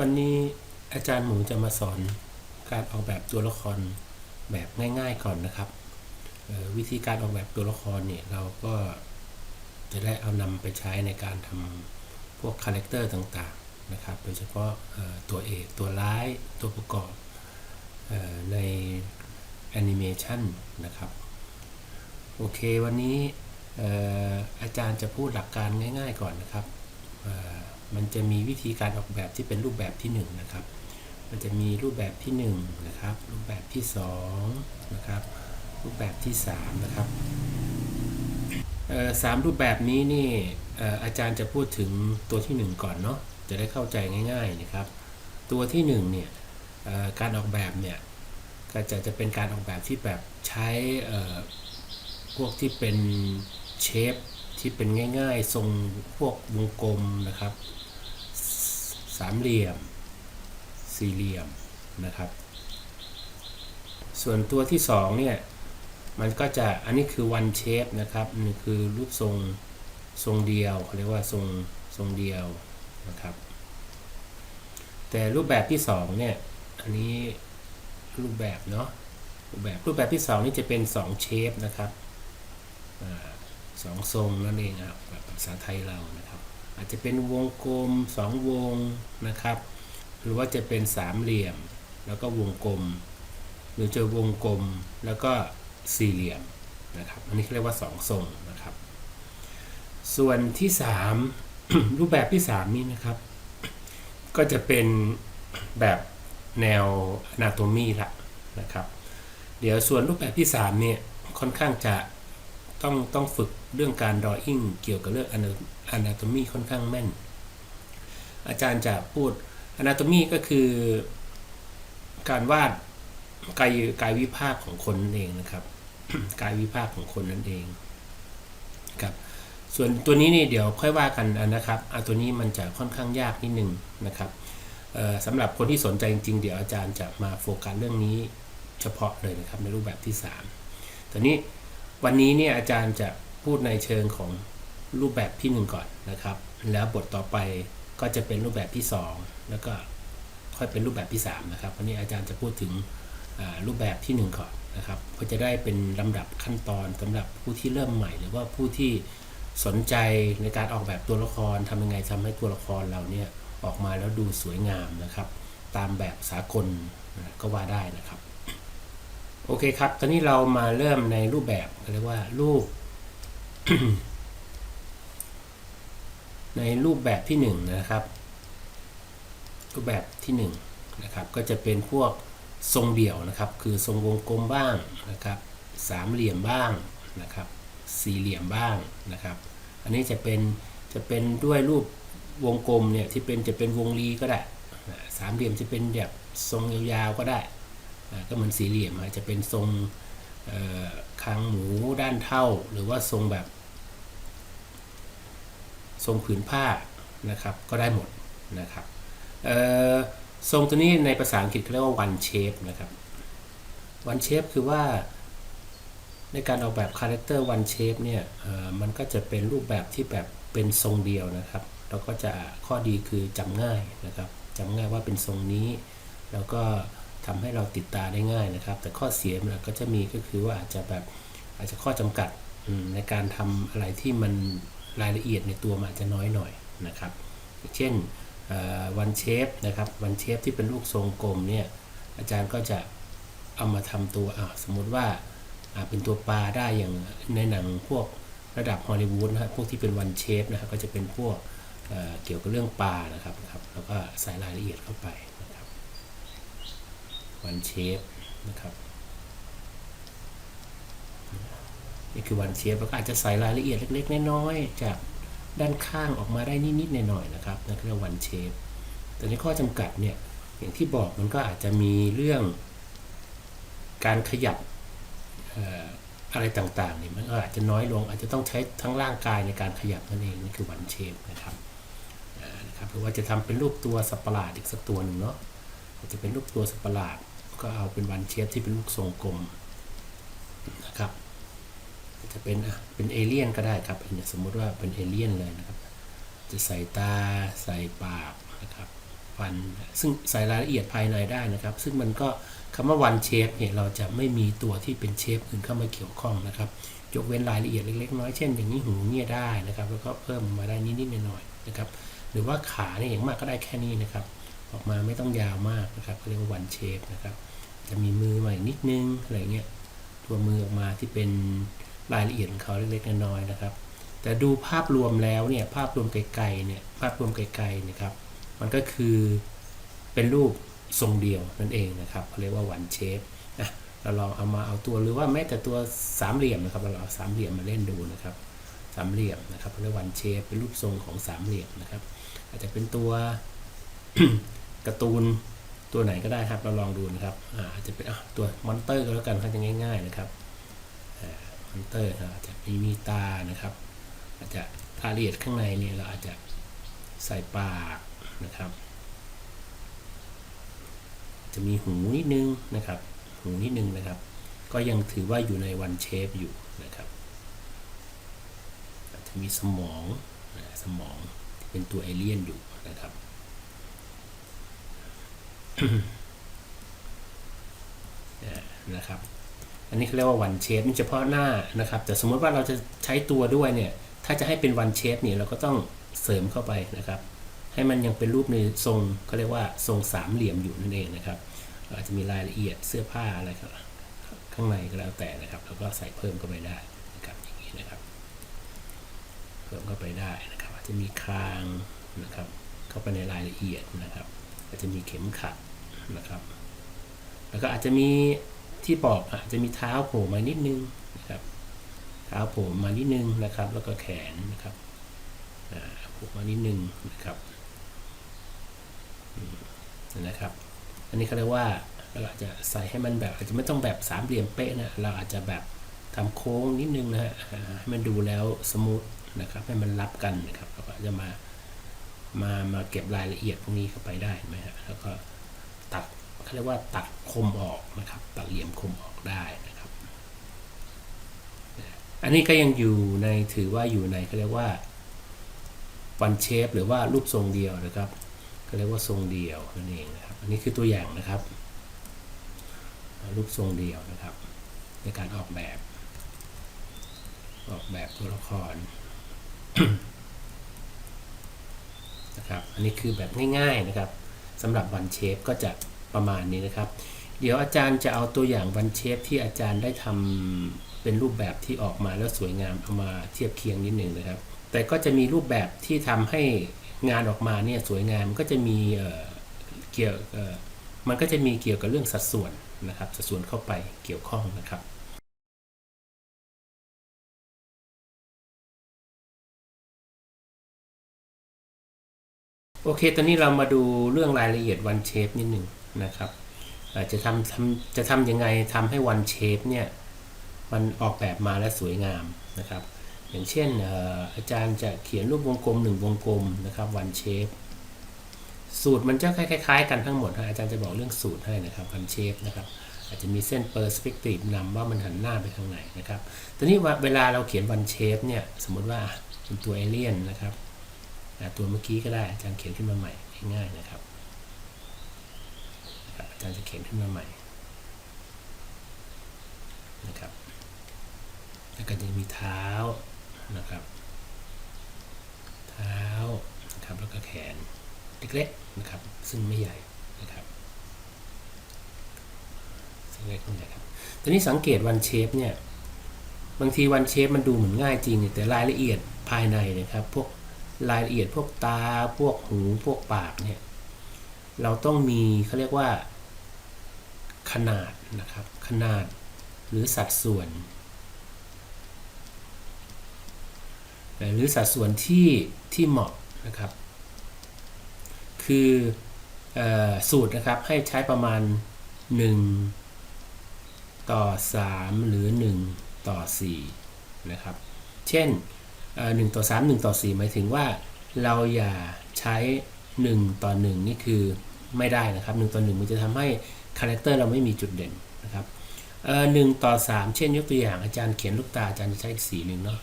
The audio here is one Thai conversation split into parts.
วันนี้อาจารย์หมูจะมาสอนการออกแบบตัวละครแบบง่าย ๆก่อนนะครับ วิธีการออกแบบตัวละครเนี่ยเราก็จะได้เอานำไปใช้ในการทำพวกคาแรคเตอร์ต่างๆนะครับโดยเฉพาะตัวเอกตัวร้ายตัวประกอบในแอนิเมชันนะครับ โอเควันนี้อาจารย์จะพูดหลักการง่าย ๆก่อนนะครับ มันจะมีวิธีการออกแบบที่เป็นรูปแบบที่1นงนะครับ มันจะมีรูปแบบที่1นะครับ รูปแบบที่2นะครับ รูปแบบที่3นะครับสามรูปแบบนี้นี่อาจารย์จะพูดถึงตัวที่ 1 ก่อนเนาะ จะได้เข้าใจง่าย ๆนะครับ ตัวที่1เนี่ยเอ่อการออกแบบเนี่ยก็จะจะเป็นการออกแบบที่แบบใช้พวกที่เป็นเชฟ ที่เป็นง่ายๆ ทรงพวกวงกลมนะครับ สามเหลี่ยม สี่เหลี่ยมนะครับ ส่วนตัวที่สองเนี่ยมันก็จะอันนี้คือ one shape นะครับนี่คือรูปทรงทรงเดียวเขาเรียกว่าทรงทรงเดียวนะครับ แต่รูปแบบที่สองเนี่ยอันนี้รูปแบบเนาะรูปแบบรูปแบบที่สองนี่จะเป็นสองเชฟนะครับอา สองทรงนั่นเองครับแบบภาษาไทยเรานะครับ อาจจะเป็นวงกลมสองวงนะครับ หรือว่าจะเป็นสามเหลี่ยม แล้วก็วงกลม หรือจะวงกลมแล้วก็สี่เหลี่ยมนะครับ อันนี้เรียกว่าสองทรงนะครับ ส่วนที่สามรูปแบบที่สามนี้นะครับ ก็จะเป็นแบบแนว anatomy ละนะครับ เดี๋ยวส่วนรูปแบบที่สามเนี่ยค่อนข้างจะ ต้องต้องฝึกเรื่องการ drawing เกี่ยวกับเรื่อง ana- anatomy ค่อนข้างแม่น อาจารย์จะพูด anatomy ก็คือการวาดกายกายวิภาคของคนนั่นเองนะครับ กายวิภาคของคนนั่นเองครับส่วนตัวนี้นี่เดี๋ยวค่อยว่ากันนะครับอะตัวนี้มันจะค่อนข้างยากนิดนึงนะครับสำหรับคนที่สนใจจริงๆ เดี๋ยวอาจารย์จะมาโฟกัสเรื่องนี้เฉพาะเลยนะครับในรูปแบบที่ 3 ตอนนี้ วันนี้เนี่ยอาจารย์จะพูดในเชิงของรูปแบบที่หนึ่งก่อนนะครับ แล้วบทต่อไปก็จะเป็นรูปแบบที่สองแล้วก็ค่อยเป็นรูปแบบที่สามนะครับ วันนี้อาจารย์จะพูดถึงรูปแบบที่หนึ่งก่อนนะครับเพื่อจะได้เป็นลำดับขั้นตอนสำหรับผู้ที่เริ่มใหม่ หรือว่าผู้ที่สนใจในการออกแบบตัวละครทำยังไงทำให้ตัวละครเราเนี่ยออกมาแล้วดูสวยงามนะครับ ตามแบบสากลก็ว่าได้นะครับ โอเคครับ ตอนนี้เรามาเริ่มในรูปแบบเรียกว่ารูป ในรูปแบบที่หนึ่งนะครับ รูปแบบที่หนึ่งนะครับ ก็จะเป็นพวกทรงเดี่ยวนะครับ คือทรงวงกลมบ้างนะครับ สามเหลี่ยมบ้างนะครับ สี่เหลี่ยมบ้างนะครับ อันนี้จะเป็นจะเป็นด้วยรูปวงกลมเนี่ยที่เป็นจะเป็นวงรีก็ได้ สามเหลี่ยมจะเป็นแบบทรงยาวๆก็ได้ ก็เหมือนสี่เหลี่ยมอาจจะเป็นทรงคางหมูด้านเท่า หรือว่าทรงแบบ ทรงผืนผ้านะครับก็ได้หมดนะครับทรงตัวนี้ในภาษาอังกฤษเขาเรียกว่า one shape นะครับ one shape คือว่าในการออกแบบคาแรคเตอร์ one shape เนี่ยมันก็จะเป็นรูปแบบที่แบบเป็นทรงเดียวนะครับ เราก็จะข้อดีคือจำง่ายนะครับจำง่ายว่าเป็นทรงนี้ แล้วก็ ทำให้เราติดตาได้ง่ายนะครับ แต่ข้อเสียมันก็จะมีก็คือว่าอาจจะแบบอาจจะข้อจำกัดในการทำอะไรที่มันรายละเอียดในตัวมันอาจจะน้อยหน่อยนะครับ เช่นวันเชฟนะครับวันเชฟที่เป็นลูกทรงกลมเนี่ยอาจารย์ก็จะเอามาทำตัวสมมุติว่าเป็นตัวปลาได้อย่างในหนังพวกระดับฮอลลีวูดนะครับพวกที่เป็นวันเชฟนะครับก็จะเป็นพวกเเกี่ยวกับเรื่องปลานะครับครับแล้วก็ใส่รายละเอียดเข้าไป วันเชฟนะครับนี่คือวันเชฟแล้วก็อาจจะใส่รายละเอียดเล็กๆน้อยๆจากด้านข้างออกมาได้นิดๆหน่อยๆนะครับนั่นคือวันเชฟแต่ในข้อจำกัดเนี่ยอย่างที่บอกมันก็อาจจะมีเรื่องการขยับอะไรต่างๆเนี่ยมันก็อาจจะน้อยลง อาจจะต้องใช้ทั้งร่างกายในการขยับนั่นเองนี่คือวันเชฟนะครับนะครับหรือว่าจะทำเป็นรูปตัวสัประหลาดอีกสักตัวหนึ่งเนาะอาจจะเป็นรูปตัวสัประหลาด ก็เอาเป็นวันเชฟที่เป็นลูกทรงกลมนะครับ จะเป็นอะเป็นเอเลี่ยนก็ได้ครับเนี่ยสมมุติว่าเป็นเอเลี่ยนเลยนะครับ จะใส่ตาใส่ปากนะครับฟันซึ่งใส่รายละเอียดภายในได้นะครับ ซึ่งมันก็คำว่าวันเชฟเนี่ยเราจะไม่มีตัวที่เป็นเชฟอื่นเข้ามาเกี่ยวข้องนะครับยกเว้นรายละเอียดเล็กๆน้อยเช่นอย่างนี้หูเนี่ยได้นะครับ แล้วก็เพิ่มมาได้นิดๆหน่อยๆนะครับ หรือว่าขาเนี่ยอย่างมากก็ได้แค่นี้นะครับ ออกมาไม่ต้องยาวมากนะครับเขาเรียกว่าวันเชฟนะครับจะมีมือใหม่นิดนึงอะไรเงี้ยตัวมือออกมาที่เป็นรายละเอียดของเขาเล็กๆน้อยๆนะครับ แต่ดูภาพรวมแล้วเนี่ยภาพรวมไกลๆเนี่ยภาพรวมไกลๆนะครับ มันก็คือเป็นรูปทรงเดียวนั่นเองนะครับเขาเรียกว่าวันเชฟนะเราลองเอามาเอาตัวหรือว่าแม้แต่ตัวสามเหลี่ยมนะครับเราเอาสามเหลี่ยมมาเล่นดูนะครับสามเหลี่ยมนะครับเขาเรียกวันเชฟเป็นรูปทรงของสามเหลี่ยมนะครับ อาจจะเป็นตัว การ์ตูนตัวไหนก็ได้ครับ เราลองดูนะครับอาจจะเป็นตัวมอนเตอร์ก็แล้วกันครับจะง่าย ๆนะครับมอนเตอร์อาจจะมีมีตานะครับ อาจจะรายละเอียดข้างในเนี่ยเราอาจจะใส่ปากนะครับ จะมีหูนิดนึงนะครับ หูนิดนึงนะครับ ก็ยังถือว่าอยู่ในวันเชฟอยู่นะครับอาจจะมีสมองนะสมองเป็นตัวเอเลี่ยนอยู่นะครับ นะครับ อันนี้เขาเรียกว่าวันเชฟนี่เฉพาะหน้านะครับ แต่สมมติว่าเราจะใช้ตัวด้วยเนี่ย ถ้าจะให้เป็นวันเชฟเนี่ยเราก็ต้องเสริมเข้าไปนะครับ ให้มันยังเป็นรูปในทรงเขาเรียกว่าทรงสามเหลี่ยมอยู่นั่นเองนะครับเราอาจจะมีรายละเอียดเสื้อผ้าอะไรข้างในก็แล้วแต่นะครับแล้วก็ใส่เพิ่มเข้าไปได้นะครับอย่างนี้นะครับ เพิ่มเข้าไปได้นะครับ อาจจะมีคางนะครับ เข้าไปในรายละเอียดนะครับ อาจจะมีเข็มขัด นะครับ แล้วก็อาจจะมีที่บอกอาจจะมีเท้าโผล่มานิดนึงนะครับ เท้าโผล่มานิดนึงนะครับ แล้วก็แขนนะครับโผล่มานิดนึงนะครับนะครับ อันนี้เขาเรียกว่าเราอาจจะใส่ให้มันแบบอาจจะไม่ต้องแบบสามเหลี่ยมเป๊ะนะเราอาจจะแบบทำโค้งนิดนึงนะฮะให้มันดูแล้วสมูทนะครับ ให้มันรับกันนะครับเราก็จะมามามาเก็บรายละเอียดพวกนี้เข้าไปได้เห็นไหมฮะแล้วก็ เขาเรียกว่าตัดคมออกนะครับ ตัดเหลี่ยมคมออกได้นะครับ อันนี้ก็ยังอยู่ในถือว่าอยู่ในเขาเรียกว่าวันเชฟหรือว่ารูปทรงเดียวนะครับเขาเรียกว่าทรงเดียวนั่นเองนะครับ อันนี้คือตัวอย่างนะครับ รูปทรงเดียวนะครับ ในการออกแบบ ออกแบบตัวละครนะครับ อันนี้คือแบบง่ายๆนะครับสำหรับวันเชฟก็จะ ประมาณนี้นะครับ เดี๋ยวอาจารย์จะเอาตัวอย่างวันเชฟที่อาจารย์ได้ทำเป็นรูปแบบที่ออกมาแล้วสวยงามเอามาเทียบเคียงนิดหนึ่งนะครับ แต่ก็จะมีรูปแบบที่ทำให้งานออกมาเนี่ยสวยงามก็จะมีเกี่ยวมันก็จะมีเกี่ยวกับเรื่องสัดส่วนนะครับ สัดส่วนเข้าไปเกี่ยวข้องนะครับโอเค ตอนนี้เรามาดูเรื่องรายละเอียดวันเชฟนิดหนึ่ง นะครับจะทำทำจะทำยังไงทำให้วันเชฟเนี่ยมันออกแบบมาและสวยงามนะครับ อย่างเช่นอาจารย์จะเขียนรูปวงกลมหนึ่งวงกลมนะครับวันเชฟสูตรมันจะคล้ายๆกันทั้งหมดนะอาจารย์จะบอกเรื่องสูตรให้นะครับวันเชฟนะครับอาจจะมีเส้นเปอร์สเปกทีฟนำว่ามันหันหน้าไปทางไหนนะครับตอนนี้เวลาเราเขียนวันเชฟเนี่ยสมมติว่าเป็นตัวเอเลี่ยนนะครับตัวเมื่อกี้ก็ได้อาจารย์เขียนขึ้นมาใหม่ง่ายๆนะครับ นะครับอาจารจะเขียนขึ้นมาใหม่นะครับ แล้วก็จะมีเท้านะครับ เท้านะครับแล้วก็แขนเล็กๆนะครับ ซึ่งไม่ใหญ่นะครับซึ่งเล็กไม่ใหญ่ครับทีนี้สังเกตวันเชฟเนี่ย บางทีวันเชฟมันดูเหมือนง่ายจริง แต่รายละเอียดภายในนะครับ พวกรายละเอียดพวกตา พวกหู พวกปากเนี่ย เราต้องมีเขาเรียกว่า ขนาดนะครับ ขนาดหรือสัดส่วน หรือสัดส่วนที่ที่เหมาะนะครับ คืออสูตรนะครับให้ใช้ประมาณ 1 ต่อ 3 หรือ 1 ต่อ 4 นะครับ เช่นเอ่อ1ต่อ 3 1 ต่อ 4 หมายถึงว่าเราอย่าใช้ 1 ต่อ 1 นี่คือไม่ได้นะครับ 1 ต่อ 1 มันจะทำให้ คาแรคเตอร์เราไม่มีจุดเด่นนะครับเอ่อ1ต่อ3เช่นยกตัวอย่างอาจารย์เขียนลูกตาอาจารย์จะใช้สีหนึ่งเนาะ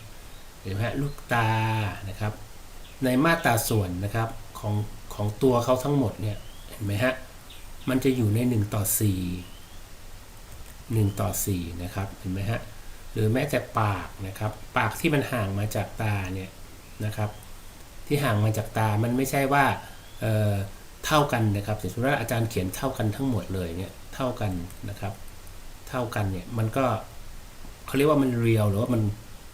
เห็นไหมฮะลูกตานะครับ ในมาตราส่วนนะครับของของของตัวเขาทั้งหมดเนี่ยเห็นไหมฮะมันจะอยู่ใน 1 ต่อ 4 1 ต่อ 4 นะครับ เห็นไหมฮะ หรือแม้แต่ปากนะครับ ปากที่มันห่างมาจากตาเนี่ยนะครับ ที่ห่างมาจากตา มันไม่ใช่ว่า เท่ากันนะครับสมมติว่าอาจารย์เขียนเท่ากันทั้งหมดเลยเนี่ยเท่ากันนะครับ เท่ากันเนี่ยมันก็เขาเรียกว่ามันเรียลหรือว่ามัน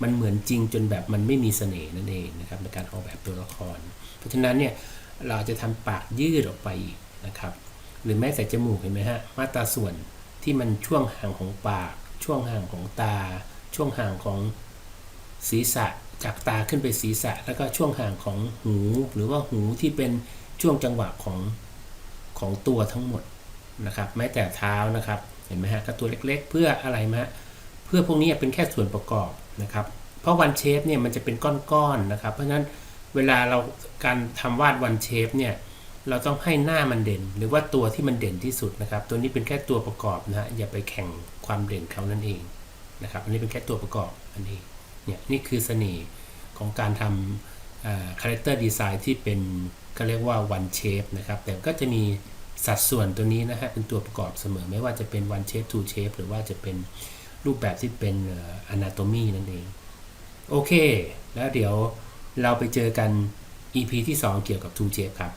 มันเหมือนจริงจนแบบมันไม่มีเสน่ห์นั่นเองนะครับในการออกแบบตัวละคร เพราะฉะนั้นเนี่ยเราจะทำปากยืดออกไปอีกนะครับ หรือแม้แต่จมูกเห็นไหมฮะมาตราส่วนที่มันช่วงห่างของปาก ช่วงห่างของตา ช่วงห่างของศีรษะจากตาขึ้นไปศีรษะ แล้วก็ช่วงห่างของหู หรือว่าหูที่เป็น ช่วงจังหวะของของตัวทั้งหมดนะครับแม้แต่เท้านะครับเห็นไหมฮะก็ตัวเล็กๆ เพื่ออะไรมะเพื่อพวกนี้เป็นแค่ส่วนประกอบนะครับ เพราะวันเชฟเนี่ยมันจะเป็นก้อนๆนะครับ เพราะฉะนั้นเวลาเราการทำวาดวันเชฟเนี่ยเราต้องให้หน้ามันเด่น หรือว่าตัวที่มันเด่นที่สุดนะครับ ตัวนี้เป็นแค่ตัวประกอบนะฮะอย่าไปแข่งความเด่นเขานั่นเองนะครับ อันนี้เป็นแค่ตัวประกอบอันนี้เนี่ยนี่คือเสน่ห์ของการทำคาแรคเตอร์ดีไซน์ที่เป็น ก็เรียกว่า one shape นะครับ แต่ก็จะมีสัดส่วนตัวนี้นะฮะเป็นตัวประกอบเสมอไม่ว่าจะเป็น one shape two shape หรือว่าจะเป็นรูปแบบที่เป็น anatomy นั่นเอง โอเค แล้วเดี๋ยวเราไปเจอกัน EP ที่ 2 เกี่ยวกับ two shape ครับ